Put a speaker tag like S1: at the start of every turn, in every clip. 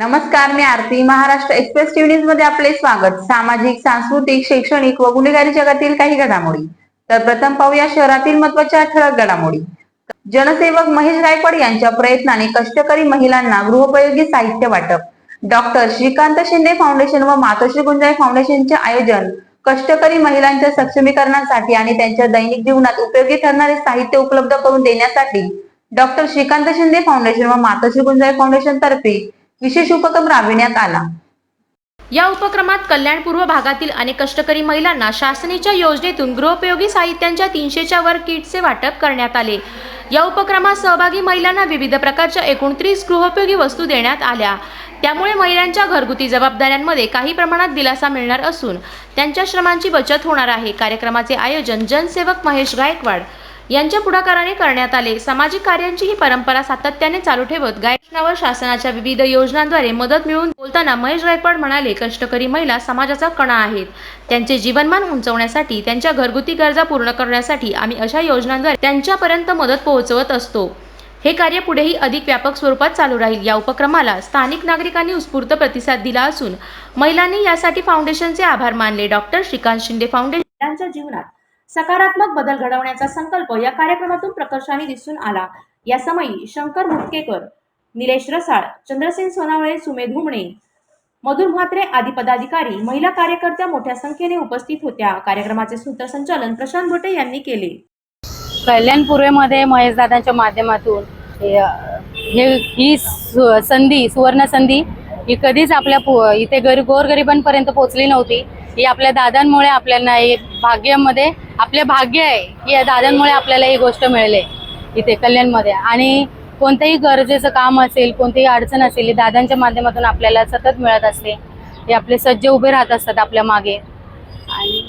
S1: नमस्कार मी Aarti. Maharashtra express TV न्यूजमध्ये आपले स्वागत. सामाजिक सांस्कृतिक शैक्षणिक व गुन्हेगारी जगातील काही घडामोडी. तर प्रथम पाहूया शहरातील महत्त्वाच्या ठळक घडामोडी. जनसेवक महेश गायकवाड यांच्या प्रयत्नाने कष्टकरी महिलांना गृहोपयोगी साहित्य वाटप. डॉक्टर श्रीकांत शिंदे फाउंडेशन व मातोश्री गुंजाई फाउंडेशनचे आयोजन कष्टकरी महिलांच्या सक्षमीकरणासाठी आणि त्यांच्या दैनिक जीवनात उपयोगी ठरणारे साहित्य उपलब्ध करून देण्यासाठी डॉक्टर श्रीकांत शिंदे फाउंडेशन व मातोश्री गुंजाई फाउंडेशन तर्फे विशेष उपक्रम राबविण्यात आला.
S2: या उपक्रमात कल्याण पूर्व भागातील अनेक कष्टकरी महिलांना शासनाच्या योजनेतून गृहोपयोगी साहित्यांच्या तीनशेच्या वर किटचे वाटप करण्यात आले. या उपक्रमात सहभागी महिलांना विविध प्रकारच्या एकोणतीस गृहोपयोगी वस्तू देण्यात आल्या. त्यामुळे महिलांच्या घरगुती जबाबदाऱ्यांमध्ये काही प्रमाणात दिलासा मिळणार असून त्यांच्या श्रमांची बचत होणार आहे. कार्यक्रमाचे आयोजन जनसेवक महेश गायकवाड यांच्या पुढाकाराने करण्यात आले. सामाजिक कार्यांची ही परंपरा सातत्याने चालू ठेवत गायनावर शासनाच्या विविध योजनांद्वारे मदत मिळवून बोलताना महेश गायकवाड म्हणाले कष्टकरी महिला समाजाचा कणा आहेत. त्यांचे जीवनमान उंचवण्यासाठी त्यांच्या घरगुती गरजा पूर्ण करण्यासाठी आम्ही अशा योजनांद्वारे त्यांच्यापर्यंत मदत पोहोचवत असतो. हे कार्य पुढेही अधिक व्यापक स्वरूपात चालू राहील. या उपक्रमाला स्थानिक नागरिकांनी उत्स्फूर्त प्रतिसाद दिला असून महिलांनी यासाठी फाउंडेशनचे आभार मानले. डॉक्टर श्रीकांत शिंदे फाउंडेशन यांच्या जीवनात सकारात्मक बदल घडवण्याचा संकल्प या कार्यक्रमातून प्रकर्षाने दिसून आला. या समयी शंकर मुटकेकर निलेश रसाळ चंद्रसेन सोनावळे सुमेध हुमणे मधुर म्हात्रे आदी पदाधिकारी महिला कार्यकर्त्या मोठ्या संख्येने उपस्थित होत्या. कार्यक्रमाचे सूत्रसंचालन प्रशांत भोटे यांनी केले.
S3: कल्याण पूर्वेमध्ये महेशदादांच्या माध्यमातून हे ही सु- संधी सुवर्ण संधी ही कधीच आपल्या इथे गरीब गोरगरिबांपर्यंत पोहोचली नव्हती. ही आपल्या दादांमुळे आपल्याला भाग्यामध्ये आपले भाग्य आहे की या दादांमुळे आपल्याला ही गोष्ट मिळाली इथे कल्याणमध्ये. आणि कोणतंही गरजेचं काम असेल कोणतीही अडचण असेल ही दादांच्या माध्यमातून आपल्याला सतत मिळत असते. हे आपले सज्ज उभे राहत असतात आपल्या मागे. आणि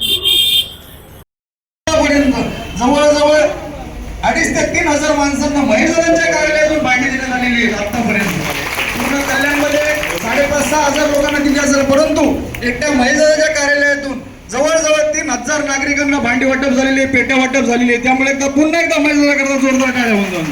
S4: जवळजवळ अडीच ते तीन हजार माणसांना महिलांच्या कार्यालयातून बाहेर देण्यात आलेली आहे आतापर्यंत. पूर्ण कल्याणमध्ये साडेपाच सहा हजार लोकांना दिली असेल परंतु एकट्या महिलांच्या कार्यालयातून जवळजवळ तीन हजार नागरिकांना भांडी वाटप झालेली आहे पेट्या वाटप झालेली आहे. त्यामुळे एकदा पुन्हा एकदा महिला करता जोरदार काढ्या होऊन जाऊन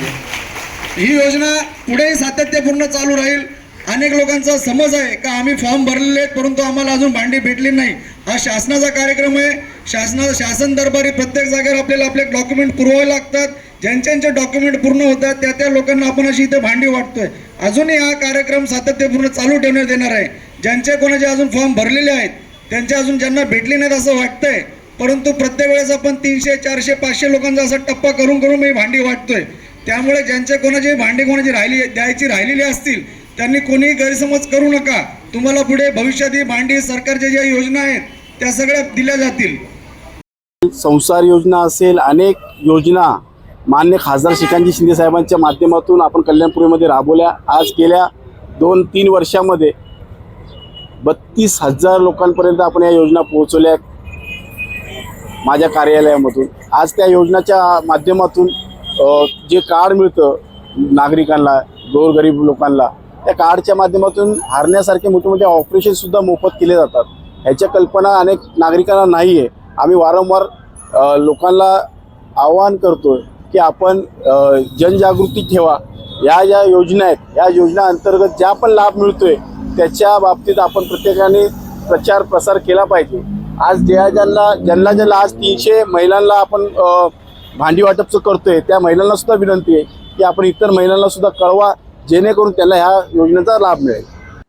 S4: ही योजना पुढेही सातत्यपूर्ण चालू राहील. अनेक लोकांचा समज आहे का आम्ही फॉर्म भरलेले आहेत परंतु आम्हाला अजून भांडी भेटली नाही. हा शासनाचा कार्यक्रम आहे. शासना शासन दरबारी प्रत्येक जागेवर आपल्याला आपले डॉक्युमेंट पुरवावे लागतात. ज्यांच्यांचे डॉक्युमेंट पूर्ण होतात त्या त्या लोकांना आपण अशी इथे भांडी वाटतोय. अजूनही हा कार्यक्रम सातत्यपूर्ण चालू ठेवण्यात येणार आहे. ज्यांचे कोणाचे अजून फॉर्म भरलेले आहेत त्यांच्या अजून ज्यांना भेटले नाहीत असं वाटतंय परंतु प्रत्येक वेळेस आपण तीनशे चारशे पाचशे लोकांचा असा टप्पा करून करून मी भांडी वाटतोय. त्यामुळे ज्यांचे कोणाची भांडी कोणाची राहिली द्यायची राहिलेली असतील त्यांनी कोणीही गैरसमज करू नका. तुम्हाला पुढे भविष्यात ही भांडी सरकारच्या ज्या योजना आहेत त्या सगळ्या दिल्या जातील.
S5: संसार योजना असेल अनेक योजना मान्य खासदार श्रीकांतजी शिंदे साहेबांच्या माध्यमातून आपण कल्याणपुरीमध्ये राबवल्या आज गेल्या दोन तीन वर्षामध्ये बत्तीस हजार लोकांपर्यंत आपण या योजना पोहोचवल्या माझ्या कार्यालयामधून. आज त्या योजनाच्या माध्यमातून जे कार्ड मिळतं नागरिकांना गोरगरीब लोकांना त्या कार्डच्या माध्यमातून हारण्यासारखे मोठे मोठे ऑपरेशनसुद्धा मोफत केले जातात. ह्याच्या कल्पना अनेक नागरिकांना नाही आहे आम्ही वारंवार लोकांना आवाहन करतो की आपण जनजागृती ठेवा. या ज्या योजना आहेत या योजना अंतर्गत ज्या पण लाभ मिळतो आहे त्याच्या बाबतीत आपण प्रत्येकाने प्रचार प्रसार केला पाहिजे. आज ज्या ज्यांना ज्यांना ज्यांना आज तीनशे महिलांना आपण भांडी वाटपचं करतोय त्या महिलांना सुद्धा विनंती आहे की आपण इतर महिलांना सुद्धा कळवा जेणेकरून त्यांना ह्या योजनेचा लाभ मिळेल.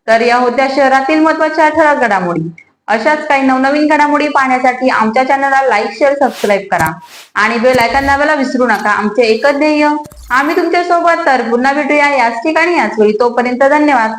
S1: तर या होत्या शहरातील महत्त्वाच्या ठळक घडामोडी. अशाच काही नवनवीन घडामोडी पाहण्यासाठी आमच्या चॅनलला लाईक शेअर सबस्क्राईब करा. आणि बेल आयकॉन दाबायला विसरू नका. आमचे एकच ध्येय आम्ही तुमच्यासोबत तर पुन्हा भेटूया याच ठिकाणी याच वेळी. तोपर्यंत धन्यवाद.